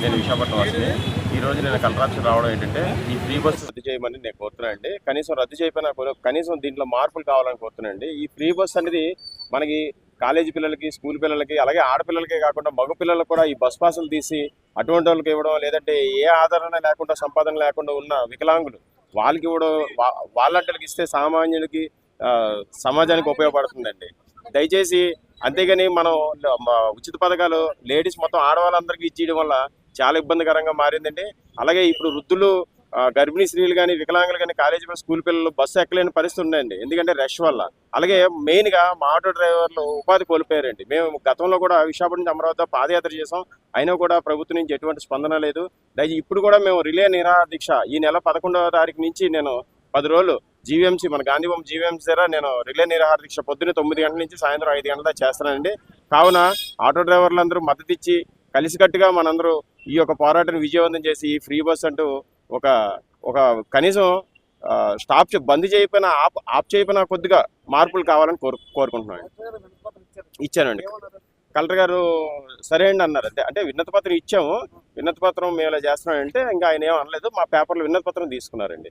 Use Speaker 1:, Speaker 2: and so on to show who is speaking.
Speaker 1: నేను విశాఖపట్నం వాసిని. ఈ రోజు నేను కంట్రాక్షన్ రావడం ఏంటంటే ఈ ఫ్రీ బస్ రద్దు చేయమని నేను కోరుతున్నాను అండి. కనీసం రద్దు చేయకపోయినా కనీసం దీంట్లో మార్పులు కావాలని కోరుతున్నాను అండి. ఈ ఫ్రీ బస్ అనేది మనకి కాలేజీ పిల్లలకి స్కూల్ పిల్లలకి అలాగే ఆడపిల్లలకే కాకుండా మగ పిల్లలకు కూడా ఈ బస్ పాసులు తీసి అటువంటి వాళ్ళకి ఇవ్వడం లేదంటే ఏ ఆదరణ లేకుండా సంపాదన లేకుండా ఉన్న వికలాంగులు వాళ్ళకి ఇవ్వడం వా- వాళ్ళంటలకి ఇస్తే సామాన్యులకి సమాజానికి ఉపయోగపడుతుందండి. దయచేసి అంతేగాని మనం ఉచిత పథకాలు లేడీస్ మొత్తం ఆడవాళ్ళందరికీ ఇచ్చేయడం వల్ల చాలా ఇబ్బందికరంగా మారిందండి. అలాగే ఇప్పుడు వృద్ధులు గర్భిణీ స్త్రీలు కానీ వికలాంగులు కానీ కాలేజీ స్కూల్ పిల్లలు బస్సు ఎక్కలేని పరిస్థితి ఉందండి ఎందుకంటే రష్ వల్ల. అలాగే మెయిన్గా మా ఆటో డ్రైవర్లు ఉపాధి కోల్పోయారండి. మేము గతంలో కూడా విశాఖపట్నం నుంచి అమరావతి పాదయాత్ర చేసాం అయినా కూడా ప్రభుత్వం నుంచి ఎటువంటి స్పందన లేదు. దయచేసి ఇప్పుడు కూడా మేము రిలే నిరా దీక్ష ఈ నెల పదకొండవ తారీఖు నుంచి నేను పది రోజులు జీవీఎంసీ మన గాంధీబొమ్మ జీవీఎంసీ దగ్గర నేను రిలే నిరాహార దీక్ష పొద్దున్న తొమ్మిది గంటల నుంచి సాయంత్రం ఐదు గంటల దాకా చేస్తానండి. కావున ఆటో డ్రైవర్లందరూ మద్దతు ఇచ్చి కలిసికట్టుగా మనందరూ ఈ యొక్క పోరాటాన్ని విజయవంతం చేసి ఈ ఫ్రీ బస్ అంటూ ఒక ఒక కనీసం స్టాప్ బంద్ చేయకపోయినా ఆప్ ఆప్ చేయకపోయినా కొద్దిగా మార్పులు కావాలని కోరు కోరుకుంటున్నాను ఇచ్చానండి. కలెక్టర్ గారు సరే అండి అన్నారు. అంటే అంటే విన్నత పత్రం ఇచ్చాము. విన్నత పత్రం మేము ఇలా చేస్తున్నామంటే ఇంకా ఆయన ఏం అనలేదు. మా పేపర్లో విన్నత పత్రం తీసుకున్నారండి.